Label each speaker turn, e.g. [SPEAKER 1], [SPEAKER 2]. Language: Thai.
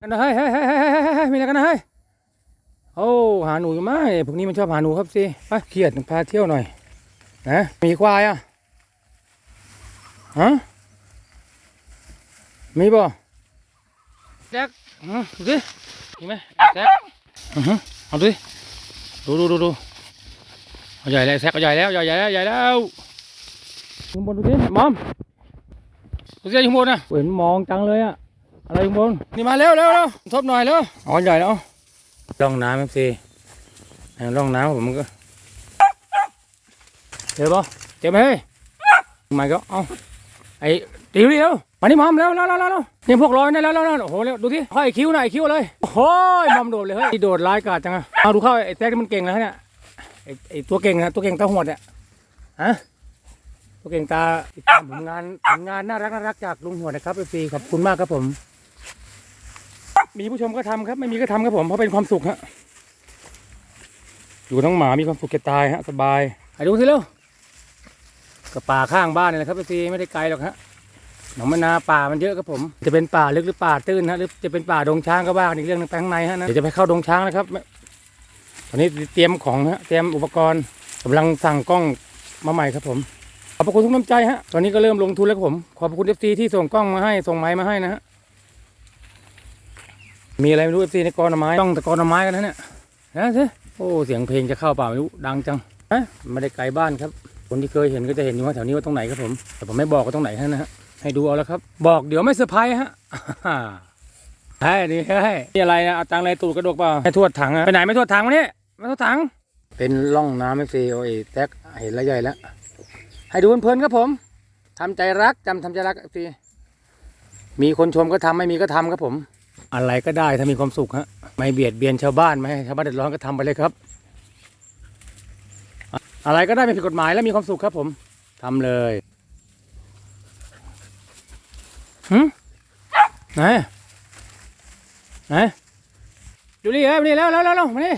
[SPEAKER 1] กันนะเฮ้ยเฮ้ยเฮ้ยเฮ้ยเฮ้ยเฮ้ยเฮ้ยมีอะไรกันนะเฮ้ยโอ้หาหนูอยู่ไหมพวกนี้มันชอบหาหนูครับสิไปเครียดพาเที่ยวหน่อยนะมีควายอะฮะมีบ่แจ็คอือดูดิมีไหมแจ็คอือฮึเอาดูดิดูดูดูดูเอาใหญ่แล้วแจ็คเอาใหญ่แล้วใหญ่ใหญ่แล้วใหญ่แล้วข้างบนดูดิมอมดูสิข้างบนนะเห็นมองจังเลยอะ อะไรข้างบนนี่มาเร็วเร็วเร็วทบหน่อยเร็วอ๋อใหญ่แล้วร่องน้ำเอฟซีร่องน้ำผมมันก็เจอปะเจอไหมเฮ้ยมาก็เอาไอ้ตีเร็วมานี่มอมเร็วเร็วเร็วเร็วเร็วนี่พวกลอยนี่แล้วแล้วแล้วโอ้โหเร็วดูที่เข้าไอ้คิ้วหน่อยไอ้คิ้วเลยโอ้โหมอมโดดเลยเฮ้ยโดดร้ายกาจจังอะเอาดูเข้าไอ้แท็กที่มันเก่งแล้วเนี่ยไอ้ไอ้ตัวเก่งนะตัวเก่งตาหวดเนี่ยฮะตัวเก่งตาติดตามผลงานผลงานน่ารักน่ารักจากลุงหัวนะครับเอฟซีขอบคุณมากครับผม มีผู้ชมก็ทำครับ ไม่มีก็ทำครับผมเพราะเป็นความสุขฮะอยู่น้งหมามีความสุขแก่ตายฮะสบายไปดูสิเร็วก็ป่าข้างบ้านนี่แหละครับพี่ซีไม่ได้ไกลหรอกฮะหนองมะนาป่ามันเยอะครับผม จะเป็นป่าลึกหรือป่าตื้นฮะหรือจะเป็นป่าดงช้างก็ว่ากันอีกเรื่องหนึงไปข้างในฮะนะเดี๋ยวจะไปเข้าดงช้างนะครับตอนนี้เตรียมของฮะเตรียมอุปกรณ์กำลังสั่งกล้องมาใหม่ครับผมขอบคุณทุกน้ำใจฮะตอนนี้ก็เริ่มลงทุนแล้วครับผมขอบคุณเอฟซีที่ส่งกล้องมาให้ส่งไม้มาให้นะฮะ มีอะไรไม่รู้เอฟซีในกรหน่อไม้ต้องตะกรหน่อไม้กันนะเนี่ยนะสิโอ้เสียงเพลงจะเข้าเปล่าไม่รู้ดังจังฮะไม่ได้ไกลบ้านครับ คนที่เคยเห็นก็จะเห็นอยู่ว่าแถวนี้ว่าตรงไหนครับผมแต่ผมไม่บอกว่าตรงไหนนะฮะให้ดูเอาแล้วครับ บอกเดี๋ยวไม่เซอร์ไพรส์ฮะใช่นี่ใช่นี่อะไรนะเอาตังอะไรตูดกระดกเปล่าไม่ทวดถังอะไปไหนไม่ทวดถังวะเนี่ยไม่ทวดถัง เป็นร่องน้ำเอฟซีโอ้ยแท็กเห็นแล้วใหญ่แล้วให้ดูเพลินๆครับผมทำใจรักจำทำใจรักเอฟซีมีคนชมก็ทำไม่มีก็ทำครับผม อะไรก็ได้ถ้ามีความสุขฮะไม่เบียดเบียนชาวบ้านไม่ให้ชาวบ้านเดือดร้อนก็ทำไปเลยครับ อะไรก็ได้ไม่ผิดกฎหมายแล้วมีความสุขครับ ผมทำเลยหืมไหนไหนดูดิเอ้ยมานี่แล้วแล้วแล้วแล้วมานี่